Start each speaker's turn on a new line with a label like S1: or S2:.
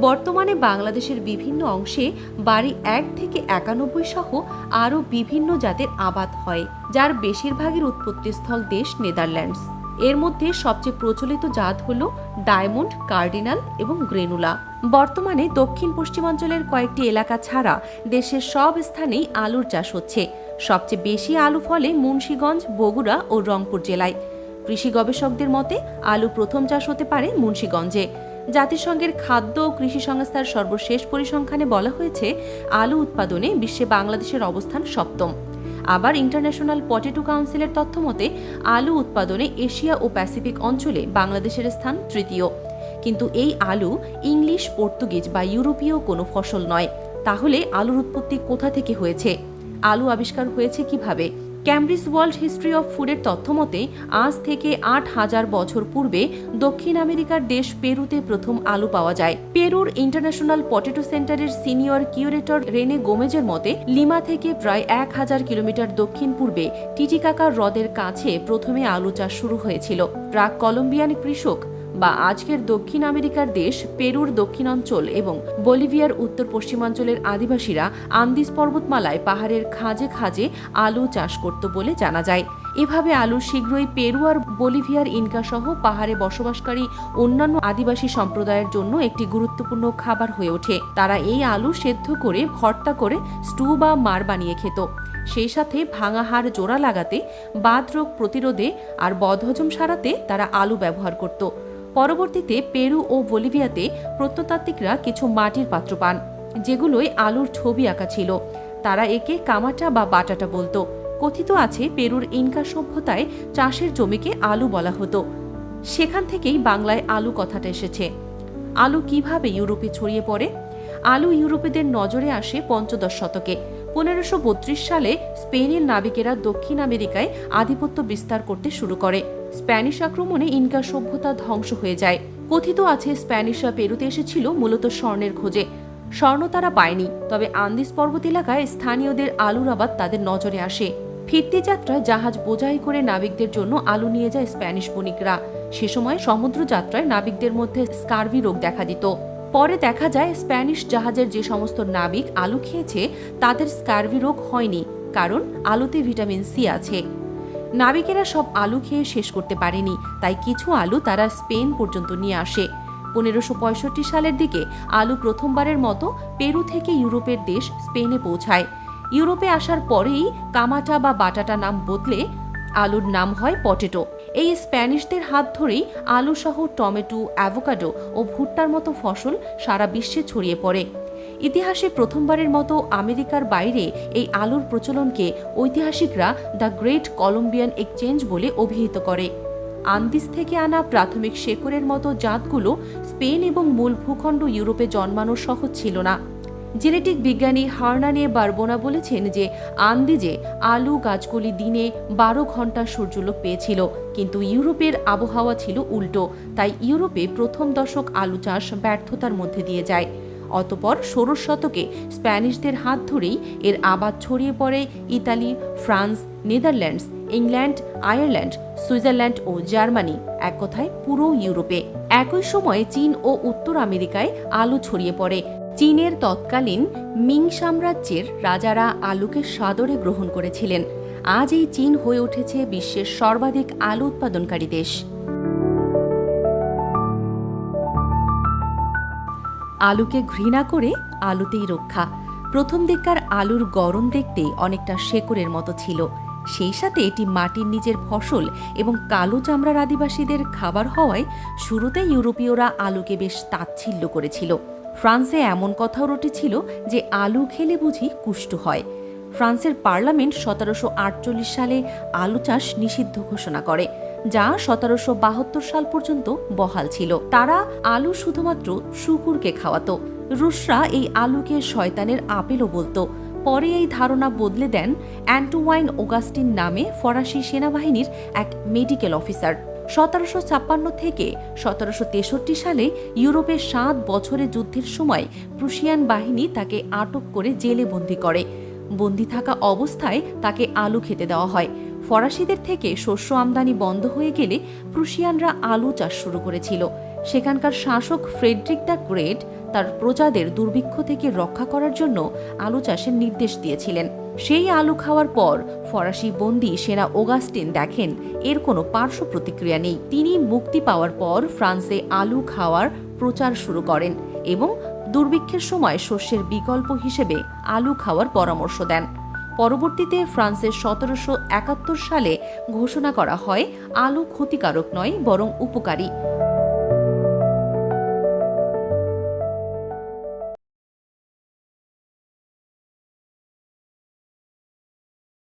S1: বর্তমানে বাংলাদেশের বিভিন্ন অংশে বাড়ি এক থেকে একানব্বই সহ আরও বিভিন্ন জাতের আবাদ হয়, যার বেশিরভাগের উৎপত্তিস্থল দেশ নেদারল্যান্ডস। এর মধ্যে সবচেয়ে প্রচলিত জাত হল ডায়মন্ড, কার্ডিনাল এবং গ্রেনুলা। বর্তমানে দক্ষিণ পশ্চিমাঞ্চলের কয়েকটি এলাকা ছাড়া দেশের সব স্থানেই আলুর চাষ হচ্ছে। সবচেয়ে বেশি আলু ফলে মুন্সীগঞ্জ, বগুড়া ও রংপুর জেলায়। কৃষি গবেষকদের মতে, আলু প্রথম চাষ হতে পারে মুন্সীগঞ্জে। জাতিসংঘের খাদ্য ও কৃষি সংস্থার সর্বশেষ পরিসংখ্যানে বলা হয়েছে, আলু উৎপাদনে বিশ্বে বাংলাদেশের অবস্থান সপ্তম। আবার ইন্টারন্যাশনাল পটেটো কাউন্সিলের তথ্য মতে, আলু উৎপাদনে এশিয়া ও প্যাসিফিক অঞ্চলে বাংলাদেশের স্থান তৃতীয়। কিন্তু এই আলু ইংলিশ, পর্তুগিজ বা ইউরোপীয় কোনো ফসল নয়। তাহলে আলুর উৎপত্তি কোথা থেকে হয়েছে? আলু আবিষ্কার হয়েছে কীভাবে? ক্যামব্রিজ ওয়ার্ল্ড হিস্ট্রি অফ ফুডের তথ্য মতে আজ থেকে আট হাজার বছর পূর্বে দক্ষিণ আমেরিকার দেশ পেরুতে প্রথম আলু পাওয়া যায়। পেরুর ইন্টারন্যাশনাল পটেটো সেন্টারের সিনিয়র কিউরেটর রেনে গোমেজের মতে, লিমা থেকে প্রায় এক হাজার কিলোমিটার দক্ষিণ পূর্বে টিটিকাকা হ্রদের কাছে প্রথমে আলু চাষ শুরু হয়েছিল। প্রাক কলম্বিয়ান কৃষক বা আজকের দক্ষিণ আমেরিকার দেশ পেরুর দক্ষিণাঞ্চল এবং বলিভিয়ার উত্তর পশ্চিমাঞ্চলের আদিবাসীরা আন্দিস পর্বতমালায় পাহাড়ের খাঁজে খাঁজে আলু চাষ করত বলে জানা যায়। এভাবে আলু শীঘ্রই পেরু আর বলিভিয়ার ইনকা সহ পাহাড়ে বসবাসকারী অন্যান্য আদিবাসী সম্প্রদায়ের জন্য একটি গুরুত্বপূর্ণ খাবার হয়ে ওঠে। তারা এই আলু সেদ্ধ করে, ভর্তা করে, স্টু বা মার বানিয়ে খেত। সেই সাথে ভাঙা হাড় জোড়া লাগাতে বাদ রোগ প্রতিরোধে আর বদহজম সারাতে তারা আলু ব্যবহার করত। পরবর্তীতে পেরু ও বলিভিয়াতে প্রত্নতাত্ত্বিকরা কিছু মাটির পাত্র পান, যেগুলোয় আলুর ছবি আঁকা ছিল। তারা একে কামাটা বা বাটাটা বলতো। কথিত আছে, পেরুর ইনকা সভ্যতায় চাষের জমিকে আলু বলা হতো। সেখান থেকেই বাংলায় আলু কথাটা এসেছে। আলু কীভাবে ইউরোপে ছড়িয়ে পড়ে? আলু ইউরোপীদের নজরে আসে পঞ্চদশ শতকে। পনেরোশো সালে স্পেনের নাবিকেরা দক্ষিণ আমেরিকায় আধিপত্য বিস্তার করতে শুরু করে। স্প্যানিশ আক্রমণে ইনকা সভ্যতা ধ্বংস হয়ে যায়। কথিত আছে, স্প্যানিশরা পেরুতে এসেছিল মূলত স্বর্ণের খোঁজে। স্বর্ণ তারা পায়নি, তবে আন্দিস পর্বত এলাকায় স্থানীয়দের আলুর আবাদ তাদের নজরে আসে। ফিরতি যাত্রায় জাহাজ বোঝাই করে নাবিকদের জন্য আলু নিয়ে যায় স্প্যানিশ বণিকরা। সে সময় সমুদ্র যাত্রায় নাবিকদের মধ্যে স্কার্ভি রোগ দেখা দিত। পরে দেখা যায় স্প্যানিশ জাহাজের যে সমস্ত নাবিক আলু খেয়েছে, তাদের স্কার্ভি রোগ হয়নি, কারণ আলুতে ভিটামিন সি আছে। নাবিকেরা সব আলু খেয়ে শেষ করতে পারেনি, তাই কিছু আলু তারা স্পেন পর্যন্ত নিয়ে আসে। পনেরোশো সালের দিকে আলু প্রথমবারের মতো পেরু থেকে ইউরোপের দেশ স্পেনে পৌঁছায়। ইউরোপে আসার পরেই কামাটা বা বাটাটা নাম বদলে আলুর নাম হয় পটেটো। এই স্প্যানিশদের হাত ধরেই আলু সহ টমেটো, অ্যাভোকাডো ও ভুট্টার মতো ফসল সারা বিশ্বে ছড়িয়ে পড়ে। ইতিহাসে প্রথমবারের মতো আমেরিকার বাইরে এই আলুর প্রচলনকে ঐতিহাসিকরা দ্য গ্রেট কলম্বিয়ান এক্সচেঞ্জ বলে অভিহিত করে। আন্দিস থেকে আনা প্রাথমিক শেকড়ের মতো জাতগুলো স্পেন এবং মূল ভূখণ্ড ইউরোপে জন্মানো সহজ ছিল না। জেনেটিক বিজ্ঞানী হার্নানে বারবোনা বলেছেন যে আন্দিজে আলু গাছগুলি দিনে বারো ঘণ্টা সূর্যলোক পেয়েছিল, কিন্তু ইউরোপের আবহাওয়া ছিল উল্টো, তাই ইউরোপে প্রথম দশক আলু চাষ ব্যর্থতার মধ্যে দিয়ে যায়। অতপর ষোড়শ শতকে স্প্যানিশদের হাত ধরেই এর আবাদ ছড়িয়ে পড়ে Italy, France, Netherlands, England, Ireland, Switzerland ও জার্মানি, এক কথায় পুরো ইউরোপে। একই সময়ে চীন ও উত্তর আমেরিকায় আলু ছড়িয়ে পড়ে। চীনের তৎকালীন মিং সাম্রাজ্যের রাজারা আলুকে সাদরে গ্রহণ করেছিলেন। আজ এই চীন হয়ে উঠেছে বিশ্বের সর্বাধিক আলু উৎপাদনকারী দেশ। আলুকে ঘৃণা করে আলুতেই রক্ষা। প্রথম দিককার আলুর গরম দেখতে অনেকটা শেকড়ের মতো ছিল। সেই সাথে এটি মাটির নিজের ফসল এবং কালো চামড়ার আদিবাসীদের খাবার হওয়ায় শুরুতে ইউরোপীয়রা আলুকে বেশ তাচ্ছিল্য করেছিল। ফ্রান্সে এমন কথাও রটেছিল যে আলু খেলে বুঝি কুষ্ঠ হয়। ফ্রান্সের পার্লামেন্ট সতেরোশো আটচল্লিশ সালে আলু চাষ নিষিদ্ধ ঘোষণা করে, যা সতেরোশো বাহাত্তর সাল পর্যন্ত বহাল ছিল। তারা আলু শুধুমাত্র শুকুরকে খাওয়াতো। রুশরা এই আলুকে শয়তানের আপেলও বলতো। পরে এই ধারণা বদলে দেন অ্যান্টোওয়াইন ওগাস্টিন নামে ফরাসি সেনাবাহিনীর এক মেডিকেল অফিসার। সতেরোশো ছাপ্পান্ন থেকে সতেরোশো তেষট্টি সালে ইউরোপের সাত বছরের যুদ্ধের সময় প্রুশিয়ান বাহিনী তাকে আটক করে জেলে বন্দি করে। বন্দি থাকা অবস্থায় তাকে আলু খেতে দেওয়া হয়। ফরাসিদের থেকে শস্য আমদানি বন্ধ হয়ে গেলে প্রুশিয়ানরা আলু চাষ শুরু করেছিল। সেখানকার শাসক ফ্রেডরিক দ্য গ্রেট তার প্রজাদের দুর্ভিক্ষ থেকে রক্ষা করার জন্য আলু চাষের নির্দেশ দিয়েছিলেন। সেই আলু খাওয়ার পর ফরাসি বন্দি সেনা ওগাস্টিন দেখেন, এর কোনো পার্শ্ব প্রতিক্রিয়া নেই। তিনি মুক্তি পাওয়ার পর ফ্রান্সে আলু খাওয়ার প্রচার শুরু করেন এবং দুর্ভিক্ষের সময় শস্যের বিকল্প হিসেবে আলু খাওয়ার পরামর্শ দেন। পরবর্তীতে ফ্রান্সের সতেরোশো একাত্তর সালে ঘোষণা করা হয়, আলু ক্ষতিকারক নয়, বরং উপকারী।